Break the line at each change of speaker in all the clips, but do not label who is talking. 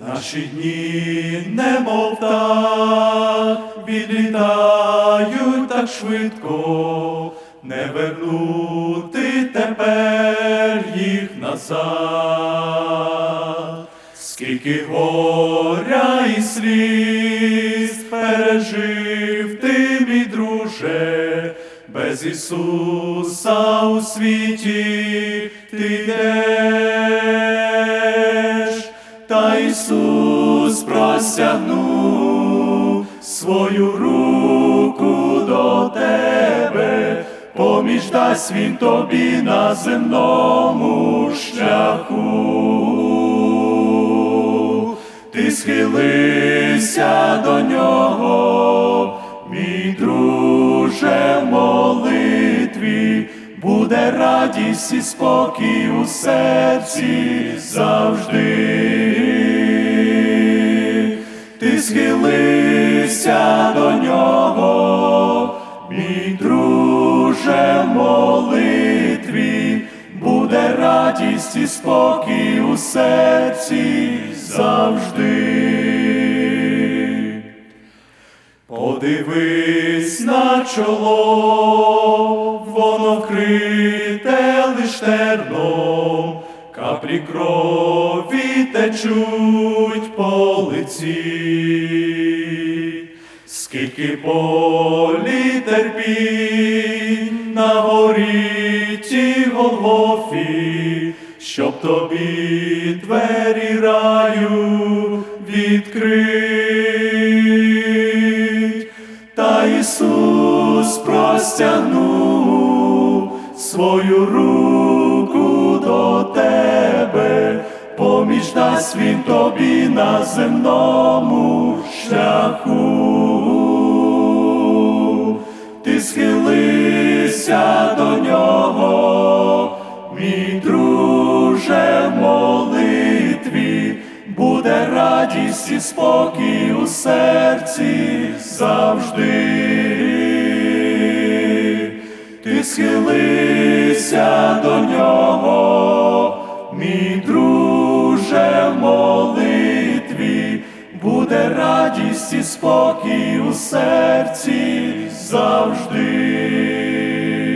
Наші дні, немов так, відлітають так швидко, не вернути тепер їх назад. Скільки горя і сліз пережив ти, мій друже, без Ісуса у світі ти йдеш, Ісус простягнув свою руку до тебе, поміж дасть він тобі на земному шляху. Ти схилися до нього, мій друже, в молитві, буде радість і спокій у серці завжди. Ти до нього, мій друже, в молитві, буде радість і спокій у серці завжди. Подивись на чоло, воно вкрите лиш терном, каплі крові течуть по лиці, скільки болі терпінь на горі ті Голгофі, щоб тобі двері раю відкрить. Та Ісус простягнув свою руку до тебе, поміж дасть він тобі на земному шляху. Схилися до нього, мій друже, в молитві, буде радість і спокій у серці завжди. Ти схилися до нього, мій друже, в молитві, буде радість і спокій у серці завжди.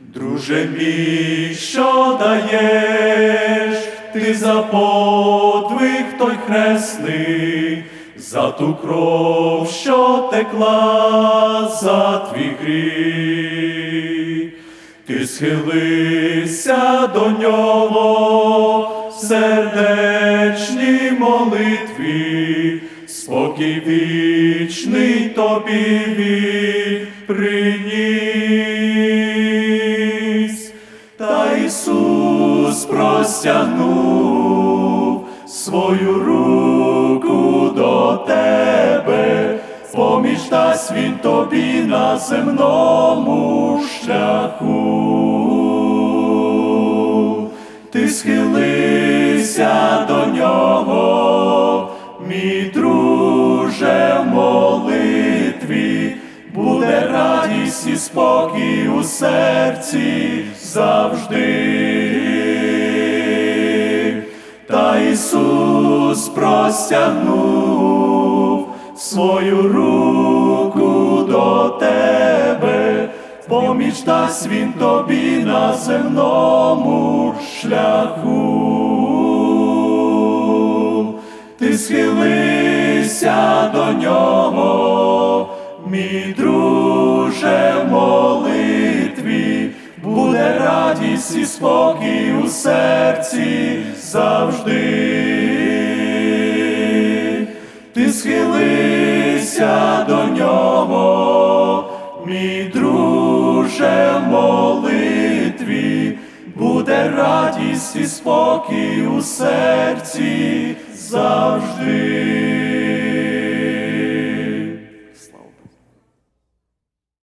Друже мій, що даєш, ти за подвиг той хресний, за ту кров, що текла за твій гріх. Ти схилися до нього, в сердечній молитві, спокій вічний тобі він приніс. Та Ісус простягнув свою руку до тебе, поміж дасть він тобі на земному шляху. Ти схилися радість і спокій у серці завжди. Та Ісус простягнув свою руку до тебе, поміч дасть він тобі на земному шляху. Ти схилися до нього, мій друже, молитві, буде радість і спокій у серці завжди. Ти схилися до нього, мій друже, молитві, буде радість і спокій у серці завжди.